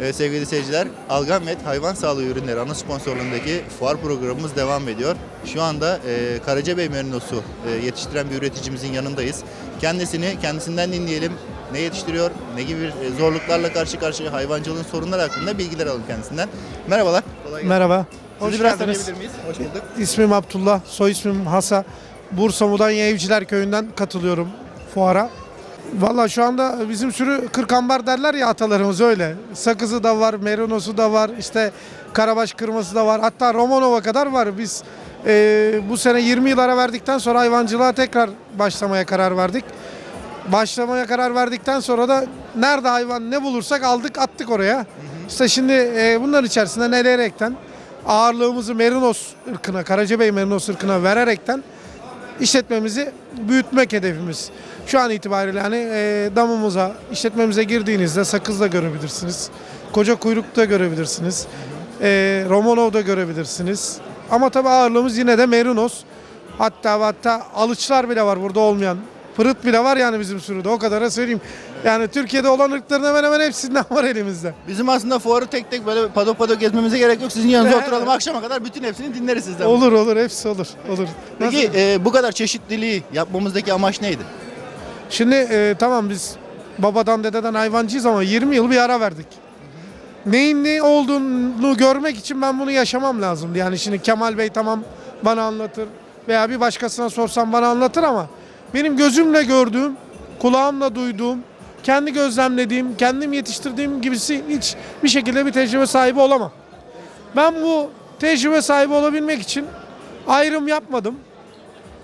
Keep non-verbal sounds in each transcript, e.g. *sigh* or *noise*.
Ee, sevgili seyirciler, Algamet Hayvan Sağlığı Ürünleri ana sponsorluğundaki fuar programımız devam ediyor. Şu anda e, Karacabey Merinosu e, yetiştiren bir üreticimizin yanındayız. Kendisini kendisinden dinleyelim. Ne yetiştiriyor, ne gibi e, zorluklarla karşı karşıya hayvancılığın sorunları hakkında bilgiler alalım kendisinden. Merhabalar. Kolay gelsin. Merhaba. Sizi Hoş biraz tanıyabilir miyiz? Hoş bulduk. İsmim Abdullah, soy ismim Hasa. Bursa Mudanya Evciler Köyü'nden katılıyorum fuara. Valla şu anda bizim sürü kırkambar derler ya atalarımız öyle. Sakızı da var, merinosu da var, işte karabaş kırması da var. Hatta Romanova kadar var. Biz eee, bu sene 20 yıl ara verdikten sonra hayvancılığa tekrar başlamaya karar verdik. Başlamaya karar verdikten sonra da nerede hayvan ne bulursak aldık attık oraya. İşte şimdi e, bunların içerisinde neleyerekten ağırlığımızı Merinos ırkına, Karacabey Merinos ırkına vererekten işletmemizi büyütmek hedefimiz. Şu an itibariyle hani e, damımıza, işletmemize girdiğinizde sakızda görebilirsiniz. Koca kuyrukta görebilirsiniz. E, Romanov'da görebilirsiniz. Ama tabii ağırlığımız yine de Merinos. Hatta hatta alıçlar bile var burada olmayan. Pırıt bile var yani bizim sürüde o kadar söyleyeyim. Yani Türkiye'de olan ırkların hemen hemen hepsinden *laughs* var elimizde. Bizim aslında fuarı tek tek böyle pado pado gezmemize gerek yok. Sizin yanınıza oturalım akşama kadar bütün hepsini dinleriz sizden. Olur olur hepsi olur. Olur. Peki Nasıl? e, bu kadar çeşitliliği yapmamızdaki amaç neydi? Şimdi e, tamam biz babadan dededen hayvancıyız ama 20 yıl bir ara verdik. Neyin ne olduğunu görmek için ben bunu yaşamam lazımdı. Yani şimdi Kemal Bey tamam bana anlatır veya bir başkasına sorsam bana anlatır ama benim gözümle gördüğüm, kulağımla duyduğum, kendi gözlemlediğim, kendim yetiştirdiğim gibisi hiç bir şekilde bir tecrübe sahibi olamam. Ben bu tecrübe sahibi olabilmek için ayrım yapmadım.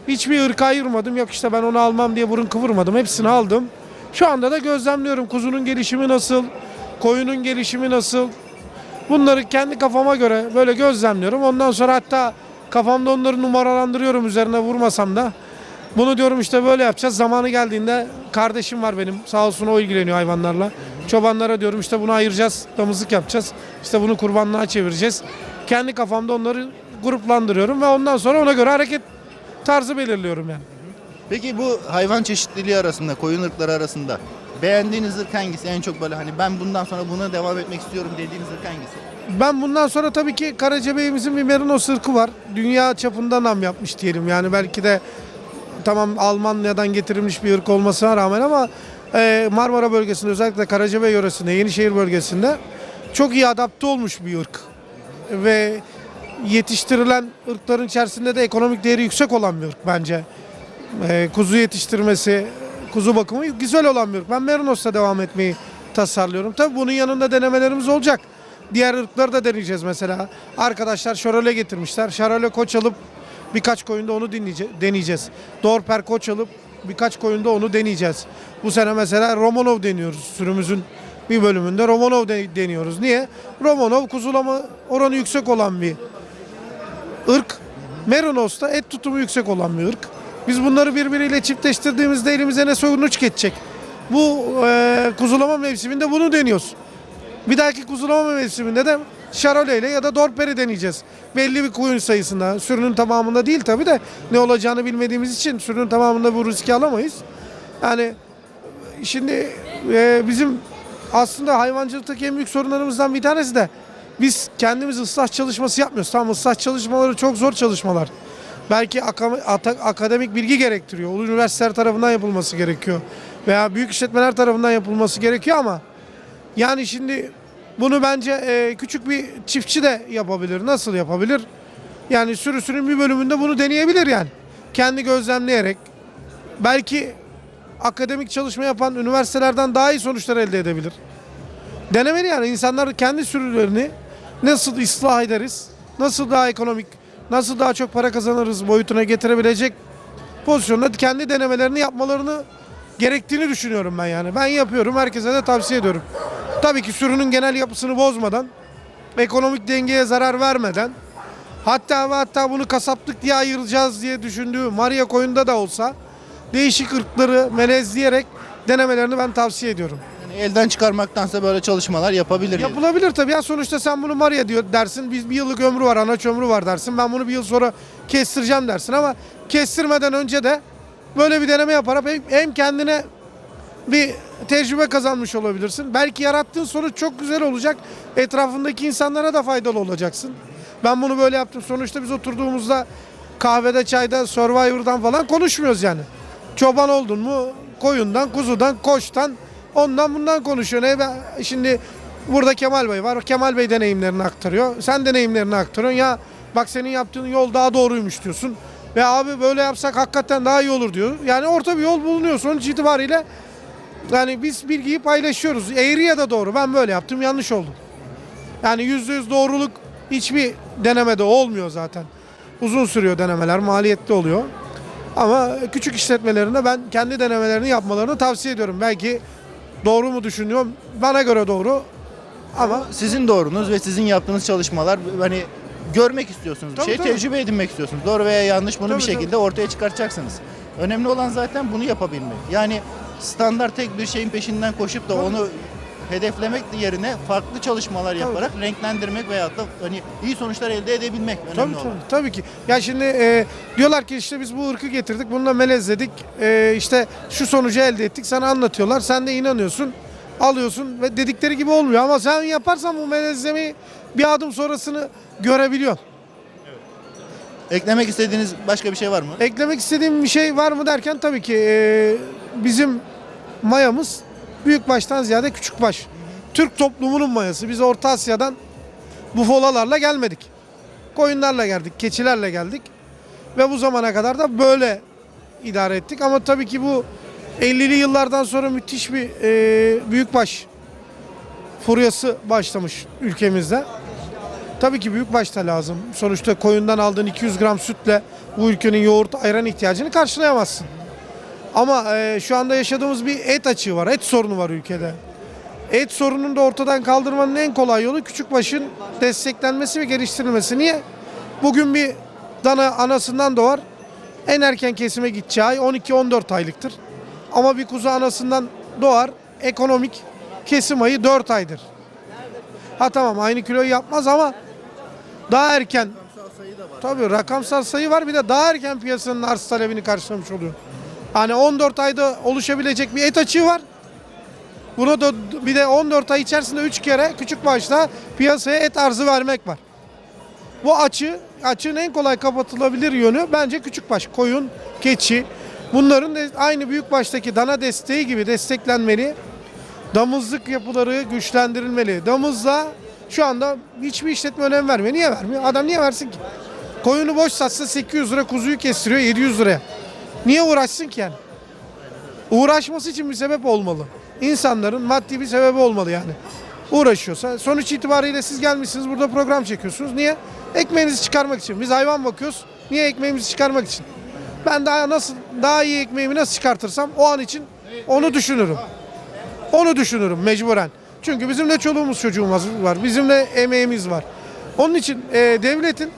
Hiçbir ırk ayırmadım. Yok işte ben onu almam diye burun kıvırmadım. Hepsini aldım. Şu anda da gözlemliyorum. Kuzunun gelişimi nasıl? Koyunun gelişimi nasıl? Bunları kendi kafama göre böyle gözlemliyorum. Ondan sonra hatta kafamda onları numaralandırıyorum üzerine vurmasam da. Bunu diyorum işte böyle yapacağız. Zamanı geldiğinde kardeşim var benim. Sağ olsun o ilgileniyor hayvanlarla. Çobanlara diyorum işte bunu ayıracağız. Damızlık yapacağız. İşte bunu kurbanlığa çevireceğiz. Kendi kafamda onları gruplandırıyorum ve ondan sonra ona göre hareket tarzı belirliyorum yani. Peki bu hayvan çeşitliliği arasında, koyun ırkları arasında beğendiğiniz ırk hangisi? En çok böyle hani ben bundan sonra buna devam etmek istiyorum dediğiniz ırk hangisi? Ben bundan sonra tabii ki Karacabeyimizin bir merinos ırkı var. Dünya çapında nam yapmış diyelim. Yani belki de tamam Almanya'dan getirilmiş bir ırk olmasına rağmen ama e, Marmara bölgesinde özellikle Karacabey yöresinde, Yenişehir bölgesinde çok iyi adapte olmuş bir ırk. Ve yetiştirilen ırkların içerisinde de ekonomik değeri yüksek olan bir ırk bence. E, kuzu yetiştirmesi, kuzu bakımı güzel olan bir ırk. Ben Merinos'ta devam etmeyi tasarlıyorum. Tabii bunun yanında denemelerimiz olacak. Diğer ırkları da deneyeceğiz mesela. Arkadaşlar şarole getirmişler. Şarole koç alıp birkaç koyunda onu dinleyece- deneyeceğiz. Dorper koç alıp birkaç koyunda onu deneyeceğiz. Bu sene mesela Romanov deniyoruz sürümüzün bir bölümünde Romanov de- deniyoruz. Niye? Romanov kuzulama oranı yüksek olan bir ırk. Merinos'ta et tutumu yüksek olan bir ırk. Biz bunları birbiriyle çiftleştirdiğimizde elimize ne sonuç geçecek? Bu e, kuzulama mevsiminde bunu deniyoruz. Bir dahaki kuzulama mevsiminde de Şarole ile ya da Dorper'i deneyeceğiz. Belli bir koyun sayısında. Sürünün tamamında değil tabi de ne olacağını bilmediğimiz için sürünün tamamında bu riski alamayız. Yani şimdi e, bizim aslında hayvancılıktaki en büyük sorunlarımızdan bir tanesi de biz kendimiz ıslah çalışması yapmıyoruz. Tamam ıslah çalışmaları çok zor çalışmalar. Belki akademik bilgi gerektiriyor. Ulu üniversiteler tarafından yapılması gerekiyor. Veya büyük işletmeler tarafından yapılması gerekiyor ama yani şimdi bunu bence e, küçük bir çiftçi de yapabilir. Nasıl yapabilir? Yani sürüsünün bir bölümünde bunu deneyebilir yani. Kendi gözlemleyerek belki akademik çalışma yapan üniversitelerden daha iyi sonuçlar elde edebilir. Denemeli yani insanlar kendi sürülerini nasıl ıslah ederiz, nasıl daha ekonomik, nasıl daha çok para kazanırız boyutuna getirebilecek pozisyonda kendi denemelerini yapmalarını gerektiğini düşünüyorum ben yani. Ben yapıyorum, herkese de tavsiye ediyorum. Tabii ki sürünün genel yapısını bozmadan, ekonomik dengeye zarar vermeden, hatta ve hatta bunu kasaplık diye ayıracağız diye düşündüğü Maria koyunda da olsa değişik ırkları melezleyerek denemelerini ben tavsiye ediyorum. Yani elden çıkarmaktansa böyle çalışmalar yapabilir. Yapılabilir tabii ya sonuçta sen bunu Maria diyor dersin biz bir yıllık ömrü var anaç ömrü var dersin ben bunu bir yıl sonra kestireceğim dersin ama kestirmeden önce de böyle bir deneme yaparak hem kendine bir tecrübe kazanmış olabilirsin. Belki yarattığın sonuç çok güzel olacak. Etrafındaki insanlara da faydalı olacaksın. Ben bunu böyle yaptım. Sonuçta biz oturduğumuzda kahvede, çayda, Survivor'dan falan konuşmuyoruz yani. Çoban oldun mu koyundan, kuzudan, koçtan ondan bundan konuşuyor. Ne ben şimdi burada Kemal Bey var. Kemal Bey deneyimlerini aktarıyor. Sen deneyimlerini aktarıyorsun. Ya bak senin yaptığın yol daha doğruymuş diyorsun. Ve abi böyle yapsak hakikaten daha iyi olur diyor. Yani orta bir yol bulunuyor. Sonuç itibariyle yani biz bilgiyi paylaşıyoruz. Eğri ya da doğru. Ben böyle yaptım yanlış oldu. Yani yüzde yüz doğruluk hiçbir denemede olmuyor zaten. Uzun sürüyor denemeler, maliyetli oluyor. Ama küçük işletmelerinde ben kendi denemelerini yapmalarını tavsiye ediyorum. Belki doğru mu düşünüyorum? Bana göre doğru. Ama Sizin doğrunuz ve sizin yaptığınız çalışmalar hani görmek istiyorsunuz bir Tabii, şey, tabii. tecrübe edinmek istiyorsunuz. Doğru veya yanlış bunu Tabii, bir şekilde ortaya çıkartacaksınız. Önemli olan zaten bunu yapabilmek. Yani standart tek bir şeyin peşinden koşup da onu hedeflemek yerine farklı çalışmalar yaparak renklendirmek veyahut da hani iyi sonuçlar elde edebilmek önemli Tabii olan. tabii, tabii ki. Ya şimdi e, diyorlar ki işte biz bu ırkı getirdik, bununla melezledik, e, işte şu sonucu elde ettik. Sana anlatıyorlar, sen de inanıyorsun, alıyorsun ve dedikleri gibi olmuyor. Ama sen yaparsan bu melezlemeyi bir adım sonrasını görebiliyorsun. Eklemek istediğiniz başka bir şey var mı? Eklemek istediğim bir şey var mı derken tabii ki e, bizim mayamız büyük baştan ziyade küçük baş. Türk toplumunun mayası. Biz Orta Asya'dan bufolalarla gelmedik. Koyunlarla geldik, keçilerle geldik. Ve bu zamana kadar da böyle idare ettik. Ama tabii ki bu 50'li yıllardan sonra müthiş bir e, büyükbaş furyası başlamış ülkemizde. Tabii ki büyük başta lazım. Sonuçta koyundan aldığın 200 gram sütle bu ülkenin yoğurt, ayran ihtiyacını karşılayamazsın. Ama e, şu anda yaşadığımız bir et açığı var. Et sorunu var ülkede. Et sorununu da ortadan kaldırmanın en kolay yolu küçükbaşın desteklenmesi ve geliştirilmesi. Niye? Bugün bir dana anasından doğar. En erken kesime gideceği ay 12-14 aylıktır. Ama bir kuzu anasından doğar. Ekonomik kesim ayı 4 aydır. Ha tamam aynı kiloyu yapmaz ama daha erken Tabii rakamsal sayı var bir de daha erken piyasanın arz talebini karşılamış oluyor. Hani 14 ayda oluşabilecek bir et açığı var. Buna da bir de 14 ay içerisinde 3 kere küçük başta piyasaya et arzı vermek var. Bu açı, açığın en kolay kapatılabilir yönü bence küçük baş, koyun, keçi. Bunların da aynı büyük baştaki dana desteği gibi desteklenmeli. Damızlık yapıları güçlendirilmeli. Damızla şu anda hiçbir işletme önem vermiyor. Niye vermiyor? Adam niye versin ki? Koyunu boş satsa 800 lira kuzuyu kestiriyor 700 liraya. Niye uğraşsın ki yani? Uğraşması için bir sebep olmalı. İnsanların maddi bir sebebi olmalı yani. Uğraşıyorsa sonuç itibariyle siz gelmişsiniz burada program çekiyorsunuz. Niye? Ekmeğinizi çıkarmak için. Biz hayvan bakıyoruz. Niye ekmeğimizi çıkarmak için? Ben daha nasıl daha iyi ekmeğimi nasıl çıkartırsam o an için onu düşünürüm. Onu düşünürüm mecburen. Çünkü bizim de çoluğumuz çocuğumuz var. Bizim de emeğimiz var. Onun için e, devletin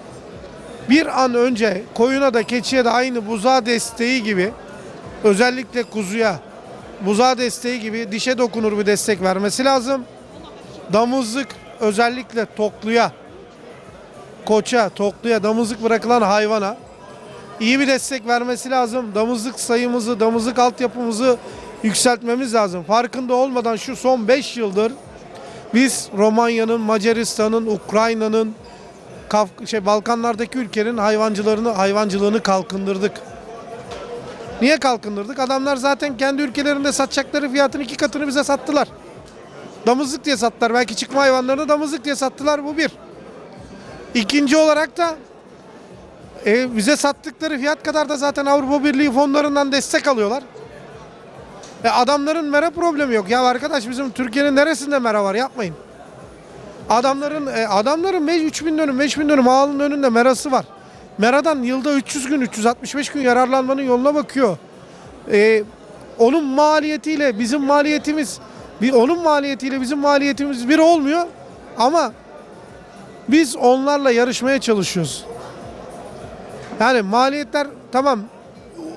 bir an önce koyuna da keçiye de aynı buzağı desteği gibi özellikle kuzuya buzağı desteği gibi dişe dokunur bir destek vermesi lazım. Damızlık özellikle tokluya, koça, tokluya, damızlık bırakılan hayvana iyi bir destek vermesi lazım. Damızlık sayımızı, damızlık altyapımızı yükseltmemiz lazım. Farkında olmadan şu son 5 yıldır biz Romanya'nın, Macaristan'ın, Ukrayna'nın, Kaf- şey Balkanlardaki ülkenin hayvancılarını, hayvancılığını kalkındırdık. Niye kalkındırdık? Adamlar zaten kendi ülkelerinde satacakları fiyatın iki katını bize sattılar. Damızlık diye sattılar. Belki çıkma hayvanlarını damızlık diye sattılar. Bu bir. İkinci olarak da e, bize sattıkları fiyat kadar da zaten Avrupa Birliği fonlarından destek alıyorlar. E, adamların mera problemi yok. Ya arkadaş bizim Türkiye'nin neresinde mera var? Yapmayın. Adamların e, adamların 3000 dönüm 5000 dönüm ağalın önünde merası var. Meradan yılda 300 gün 365 gün yararlanmanın yoluna bakıyor. E, onun maliyetiyle bizim maliyetimiz bir onun maliyetiyle bizim maliyetimiz bir olmuyor ama biz onlarla yarışmaya çalışıyoruz. Yani maliyetler tamam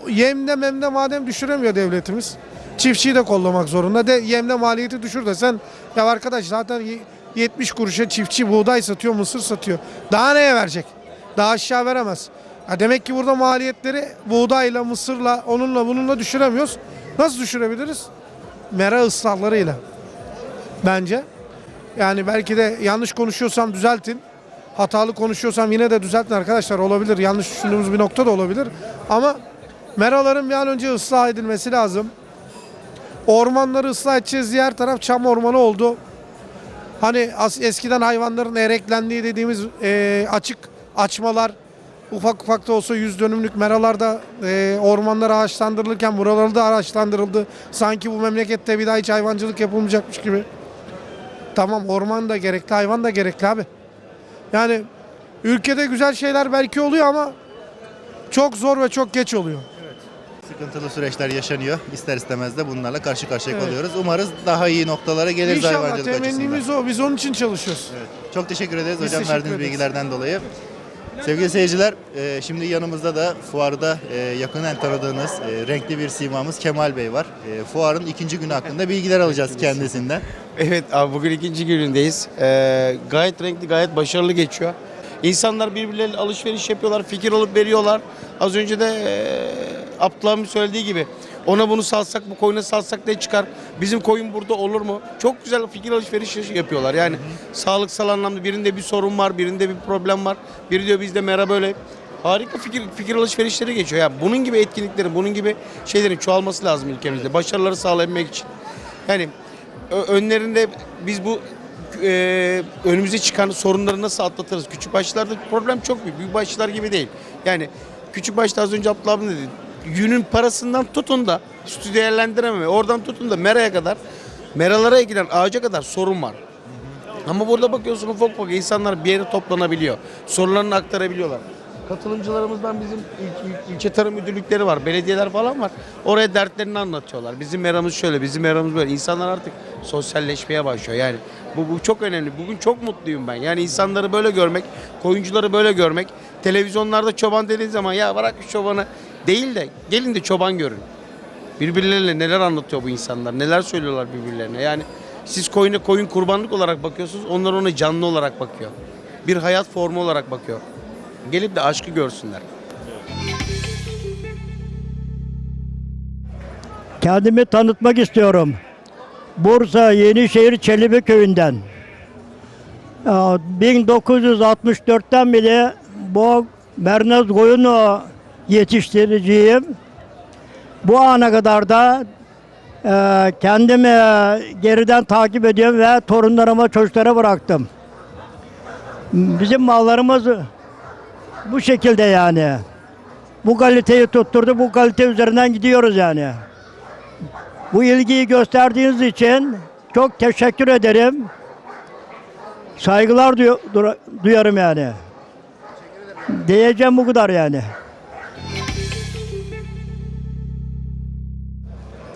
yemde memde madem düşüremiyor devletimiz. Çiftçiyi de kollamak zorunda. De yemde maliyeti düşür desen ya arkadaş zaten 70 kuruşa çiftçi buğday satıyor, mısır satıyor. Daha neye verecek? Daha aşağı veremez. Ya demek ki burada maliyetleri buğdayla, mısırla, onunla bununla düşüremiyoruz. Nasıl düşürebiliriz? mera ısrarlarıyla. Bence. Yani belki de yanlış konuşuyorsam düzeltin. Hatalı konuşuyorsam yine de düzeltin arkadaşlar olabilir. Yanlış düşündüğümüz bir nokta da olabilir. Ama meraların bir an önce ıslah edilmesi lazım. Ormanları ıslah edeceğiz diye her taraf çam ormanı oldu. Hani eskiden hayvanların ereklendiği dediğimiz e, açık açmalar ufak ufak da olsa yüz dönümlük meralarda e, ormanlar ağaçlandırılırken buraları da ağaçlandırıldı. Sanki bu memlekette bir daha hiç hayvancılık yapılmayacakmış gibi. Tamam orman da gerekli, hayvan da gerekli abi. Yani ülkede güzel şeyler belki oluyor ama çok zor ve çok geç oluyor. Sıkıntılı süreçler yaşanıyor. İster istemez de bunlarla karşı karşıya Evet. kalıyoruz. Umarız daha iyi noktalara geliriz İnşallah hayvancılık açısından. temennimiz o. Biz onun için çalışıyoruz. Evet. Çok teşekkür ederiz Biz hocam teşekkür verdiğiniz ederiz. bilgilerden dolayı. Sevgili seyirciler, e, şimdi yanımızda da fuarda e, yakından tanıdığınız e, renkli bir simamız Kemal Bey var. Fuarın ikinci günü hakkında bilgiler alacağız kendisinden. Evet abi bugün ikinci günündeyiz. Gayet renkli, gayet başarılı geçiyor. İnsanlar birbirleriyle alışveriş yapıyorlar, fikir alıp veriyorlar. Az önce de Abdullah'ın söylediği gibi ona bunu salsak, bu koyuna salsak ne çıkar? Bizim koyun burada olur mu? Çok güzel fikir alışverişi yapıyorlar. Yani sağlıksal anlamda birinde bir sorun var, birinde bir problem var. Biri diyor bizde mera böyle. Harika fikir fikir alışverişleri geçiyor. Ya bunun gibi etkinliklerin, bunun gibi şeylerin çoğalması lazım ülkemizde. Başarıları sağlayabilmek için. Yani önlerinde biz bu e, önümüze çıkan sorunları nasıl atlatırız? Küçük başlarda problem çok büyük. Büyük başlar gibi değil. Yani küçük başta az önce Abdullah abim dedi. Yünün parasından tutun da sütü değerlendirememe. Oradan tutun da meraya kadar meralara ekilen ağaca kadar sorun var. Ama burada bakıyorsun ufak ufak insanlar bir yere toplanabiliyor. Sorularını aktarabiliyorlar. Katılımcılarımızdan bizim il- il- ilçe tarım müdürlükleri var, belediyeler falan var. Oraya dertlerini anlatıyorlar. Bizim meramız şöyle, bizim meramız böyle. İnsanlar artık sosyalleşmeye başlıyor. Yani bu, bu çok önemli. Bugün çok mutluyum ben. Yani insanları böyle görmek, koyuncuları böyle görmek. Televizyonlarda çoban dediğin zaman ya bırak şu çobanı değil de gelin de çoban görün. Birbirleriyle neler anlatıyor bu insanlar, neler söylüyorlar birbirlerine. Yani siz koyuna koyun kurbanlık olarak bakıyorsunuz, onlar ona canlı olarak bakıyor. Bir hayat formu olarak bakıyor. Gelip de aşkı görsünler. Kendimi tanıtmak istiyorum. Bursa Yenişehir Çelebi köyünden. Ee, 1964'ten beri bu Bernaz koyunu yetiştiriciyim. Bu ana kadar da e, kendimi geriden takip ediyorum ve torunlarıma çocuklara bıraktım. Bizim mallarımız bu şekilde yani. Bu kaliteyi tutturdu, bu kalite üzerinden gidiyoruz yani. Bu ilgiyi gösterdiğiniz için çok teşekkür ederim. Saygılar dura- duyarım yani. Diyeceğim bu kadar yani.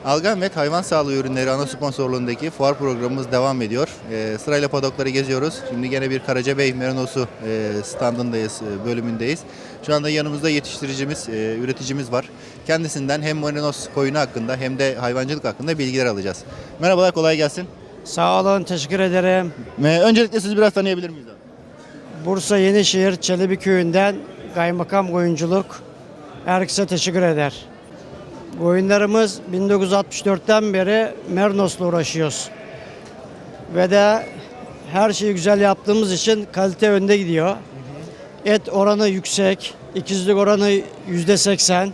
Algamet Hayvan Sağlığı Ürünleri ana sponsorluğundaki fuar programımız devam ediyor. E, sırayla padokları geziyoruz. Şimdi gene bir Karacabey Merinosu e, standındayız, e, bölümündeyiz. Şu anda yanımızda yetiştiricimiz, e, üreticimiz var. Kendisinden hem Merinos koyunu hakkında hem de hayvancılık hakkında bilgiler alacağız. Merhabalar, kolay gelsin. Sağ olun, teşekkür ederim. E, öncelikle sizi biraz tanıyabilir miyiz abi? Bursa Yenişehir Çelebi Köyü'nden kaymakam koyunculuk. Herkese teşekkür eder. Koyunlarımız 1964'ten beri Mernos'la uğraşıyoruz. Ve de her şeyi güzel yaptığımız için kalite önde gidiyor. Et oranı yüksek, ikizlik oranı yüzde seksen.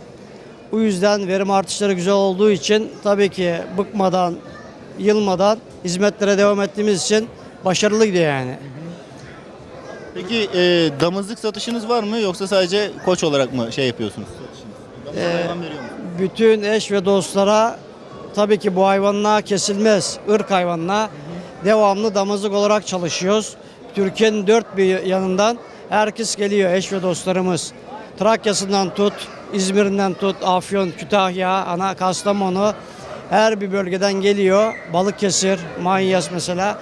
Bu yüzden verim artışları güzel olduğu için tabii ki bıkmadan, yılmadan hizmetlere devam ettiğimiz için başarılı gidiyor yani. Peki e, damızlık satışınız var mı yoksa sadece koç olarak mı şey yapıyorsunuz? Damızlık hayvan veriyor musunuz? Bütün eş ve dostlara tabii ki bu hayvanla kesilmez. ırk hayvanla devamlı damızlık olarak çalışıyoruz. Türkiye'nin dört bir yanından herkes geliyor eş ve dostlarımız. Trakya'sından tut, İzmir'inden tut, Afyon, Kütahya, Ana Kastamonu her bir bölgeden geliyor. Balıkesir, Manyas mesela.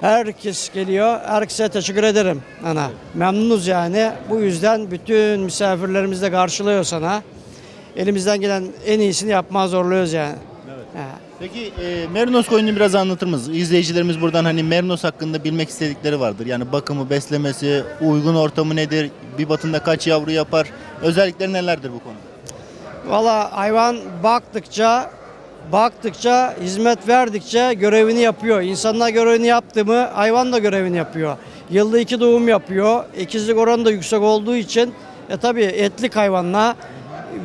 Herkes geliyor. Herkese teşekkür ederim ana. Memnunuz yani. Bu yüzden bütün misafirlerimiz de karşılıyor sana. Elimizden gelen en iyisini yapmaya zorluyoruz yani. Ha. Peki e, Merinos koyununu biraz anlatır mısınız? İzleyicilerimiz buradan hani Merinos hakkında bilmek istedikleri vardır. Yani bakımı, beslemesi, uygun ortamı nedir? Bir batında kaç yavru yapar? Özellikleri nelerdir bu konuda? Valla hayvan baktıkça baktıkça, hizmet verdikçe görevini yapıyor. İnsanlar görevini yaptı mı hayvan da görevini yapıyor. Yılda iki doğum yapıyor. İkizlik oranı da yüksek olduğu için e tabii etlik hayvanla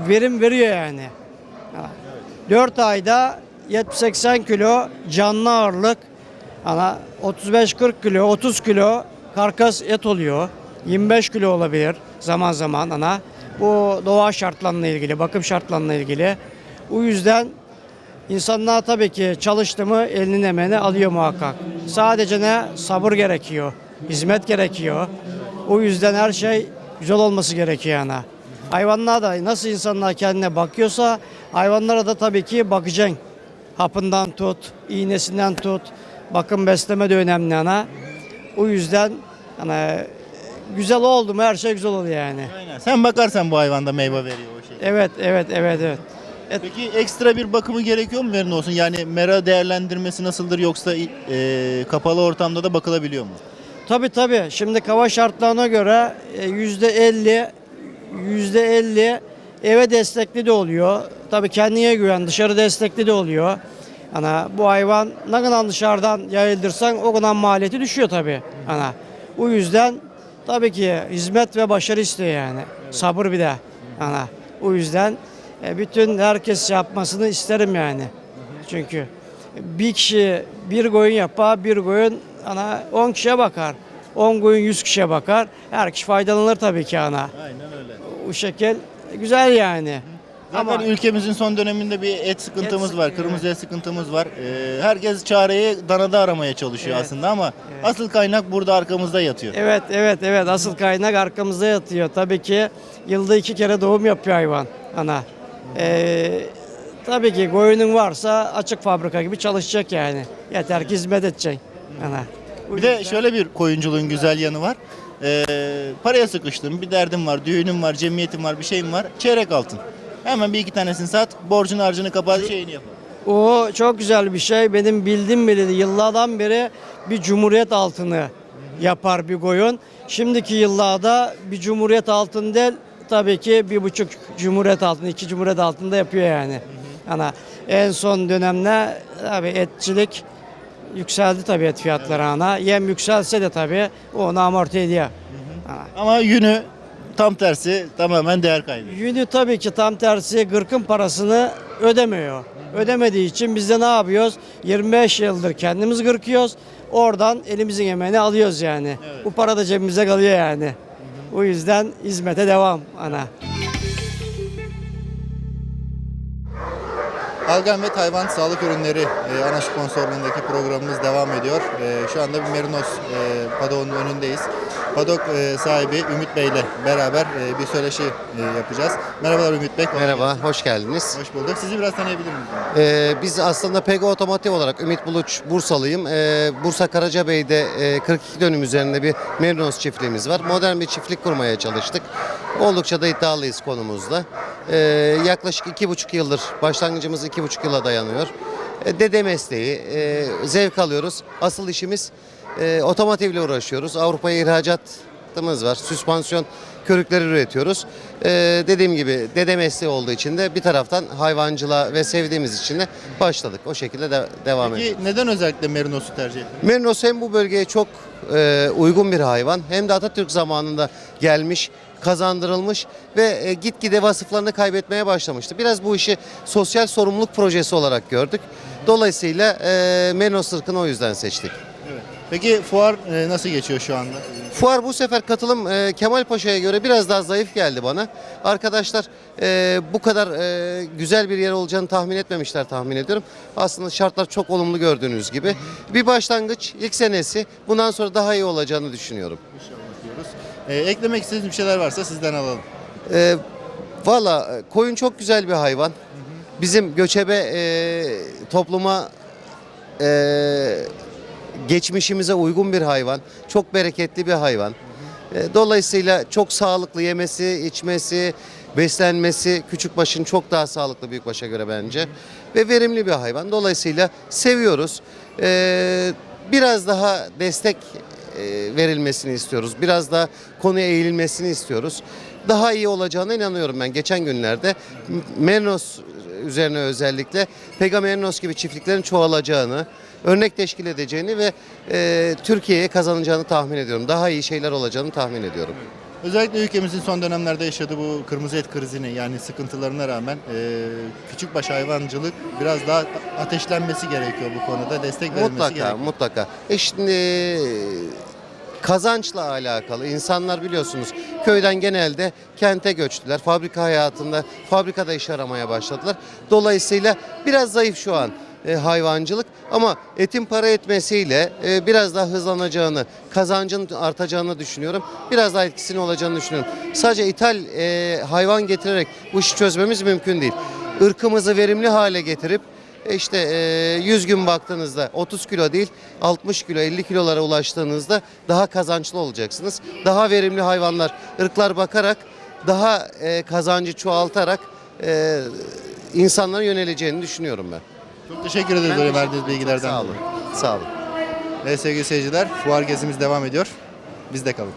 verim veriyor yani. 4 ayda 70-80 kilo canlı ağırlık, ana 35-40 kilo, 30 kilo karkas et oluyor. 25 kilo olabilir zaman zaman ana. Bu doğa şartlarıyla ilgili, bakım şartlarıyla ilgili. O yüzden insanlar tabii ki çalıştı mı elinin emeğini alıyor muhakkak. Sadece ne? Sabır gerekiyor, hizmet gerekiyor. O yüzden her şey güzel olması gerekiyor ana. Hayvanlar da nasıl insanlar kendine bakıyorsa hayvanlara da tabii ki bakacaksın. Hapından tut, iğnesinden tut. Bakım besleme de önemli ana. O yüzden hani güzel oldu mu her şey güzel oluyor yani. Aynen. Sen bakarsan bu hayvanda meyve veriyor o şey. Evet, evet, evet, evet. Peki ekstra bir bakımı gerekiyor mu verin olsun? Yani mera değerlendirmesi nasıldır yoksa e, kapalı ortamda da bakılabiliyor mu? Tabii tabii. Şimdi hava şartlarına göre e, yüzde elli, yüzde elli eve destekli de oluyor. Tabii kendine güven, dışarı destekli de oluyor. Ana bu hayvan ne kadar dışarıdan yayıldırsan o kadar maliyeti düşüyor tabii. Ana o yüzden tabii ki hizmet ve başarı istiyor yani. Sabır bir de. Ana o yüzden e, bütün herkes yapmasını isterim yani. Çünkü bir kişi bir koyun yapar, bir koyun ana 10 kişiye bakar. 10 koyun 100 kişiye bakar. Her kişi faydalanır tabii ki ana. Aynen Bu şekil güzel yani. Zaten Ama ülkemizin son döneminde bir et sıkıntımız Et var, kırmızı et sıkıntımız var. Ee, herkes çareyi danada aramaya çalışıyor Evet. aslında ama asıl kaynak burada arkamızda yatıyor. evet evet evet asıl kaynak arkamızda yatıyor. Tabii ki yılda iki kere doğum yapıyor hayvan ana. Ee, tabii ki koyunun varsa açık fabrika gibi çalışacak yani. Yeter ki hizmet edeceksin ana. Bir de şöyle bir koyunculuğun güzel yanı var. Ee, paraya sıkıştım, bir derdim var, düğünüm var, cemiyetim var, bir şeyim var. Çeyrek altın. Hemen bir iki tanesini sat, borcunu harcını kapat, şeyini yap. O çok güzel bir şey. Benim bildiğim bileli yıllardan beri bir cumhuriyet altını yapar bir koyun. Şimdiki yıllarda bir cumhuriyet altını değil tabii ki bir buçuk cumhuriyet altını, iki cumhuriyet altında yapıyor yani. Ana en son dönemde tabii etçilik yükseldi tabii et fiyatları ana. Yem yükselse de tabii onu amorti ediyor. Ana. Ama yünü tam tersi tamamen değer kaybı. Yünü tabii ki tam tersi gırkın parasını ödemiyor. Ödemediği için biz de ne yapıyoruz? 25 yıldır kendimiz gırkıyoruz. Oradan elimizin emeğini alıyoruz yani. Bu para da cebimize kalıyor yani. O yüzden hizmete devam ana. Algamet Hayvan Sağlık Ürünleri e, ana sponsorluğundaki programımız devam ediyor. E, şu anda bir Merinos e, Padok'un önündeyiz. Padok e, sahibi Ümit Bey ile beraber e, bir söyleşi e, yapacağız. Merhabalar Ümit Bey. Merhaba, hoş geldiniz. Hoş bulduk. Sizi biraz tanıyabilir miyiz? Ee, biz aslında Pego Otomotiv olarak Ümit Buluç Bursalıyım. Ee, Bursa Karacabey'de e, 42 dönüm üzerinde bir Merinos çiftliğimiz var. Modern bir çiftlik kurmaya çalıştık. Oldukça da iddialıyız konumuzda. Ee, yaklaşık iki buçuk yıldır, başlangıcımız iki buçuk yıla dayanıyor. E, dede mesleği, e, zevk alıyoruz. Asıl işimiz e, otomotivle uğraşıyoruz. Avrupa'ya ihracatımız var. Süspansiyon körükleri üretiyoruz. Ee, dediğim gibi dede mesleği olduğu için de bir taraftan hayvancılığa ve sevdiğimiz için de başladık. O şekilde de devam ediyoruz. Peki neden özellikle Merinos'u tercih ettiniz? Merinos hem bu bölgeye çok e, uygun bir hayvan hem de Atatürk zamanında gelmiş, kazandırılmış ve e, gitgide vasıflarını kaybetmeye başlamıştı. Biraz bu işi sosyal sorumluluk projesi olarak gördük. Dolayısıyla e, Merinos ırkını o yüzden seçtik. Peki fuar e, nasıl geçiyor şu anda? Fuar bu sefer katılım e, Kemal Paşa'ya göre biraz daha zayıf geldi bana. Arkadaşlar e, bu kadar e, güzel bir yer olacağını tahmin etmemişler tahmin ediyorum. Aslında şartlar çok olumlu gördüğünüz gibi. Bir başlangıç ilk senesi bundan sonra daha iyi olacağını düşünüyorum. diyoruz. E, eklemek istediğiniz bir şeyler varsa sizden alalım. E, Valla koyun çok güzel bir hayvan. Bizim göçebe e, topluma e, geçmişimize uygun bir hayvan. Çok bereketli bir hayvan. E, dolayısıyla çok sağlıklı yemesi, içmesi, beslenmesi küçük başın çok daha sağlıklı büyük başa göre bence. Ve verimli bir hayvan. Dolayısıyla seviyoruz. E, biraz daha destek e, verilmesini istiyoruz. Biraz daha konuya eğilmesini istiyoruz. Daha iyi olacağına inanıyorum ben. Geçen günlerde Merinos üzerine özellikle Pegamerinos gibi çiftliklerin çoğalacağını, örnek teşkil edeceğini ve e, Türkiye'ye kazanacağını tahmin ediyorum. Daha iyi şeyler olacağını tahmin ediyorum. Özellikle ülkemizin son dönemlerde yaşadığı bu kırmızı et krizini yani sıkıntılarına rağmen e, küçükbaş hayvancılık biraz daha ateşlenmesi gerekiyor bu konuda. Destek verilmesi Mutlaka, gerekiyor. mutlaka. E şimdi kazançla alakalı insanlar biliyorsunuz köyden genelde kente göçtüler. Fabrika hayatında, fabrikada iş aramaya başladılar. Dolayısıyla biraz zayıf şu an e, hayvancılık ama etin para etmesiyle e, biraz daha hızlanacağını, kazancın artacağını düşünüyorum. Biraz daha etkisini olacağını düşünüyorum. Sadece ithal e, hayvan getirerek bu işi çözmemiz mümkün değil. Irkımızı verimli hale getirip İşte e, 100 gün baktığınızda 30 kilo değil 60 kilo 50 kilolara ulaştığınızda daha kazançlı olacaksınız. Daha verimli hayvanlar ırklar bakarak daha kazancı çoğaltarak insanlara yöneleceğini düşünüyorum ben. Çok teşekkür ederiz böyle verdiğiniz bilgilerden. Sağ olun. Sağ olun. Evet sevgili seyirciler fuar gezimiz devam ediyor. Bizde kalın.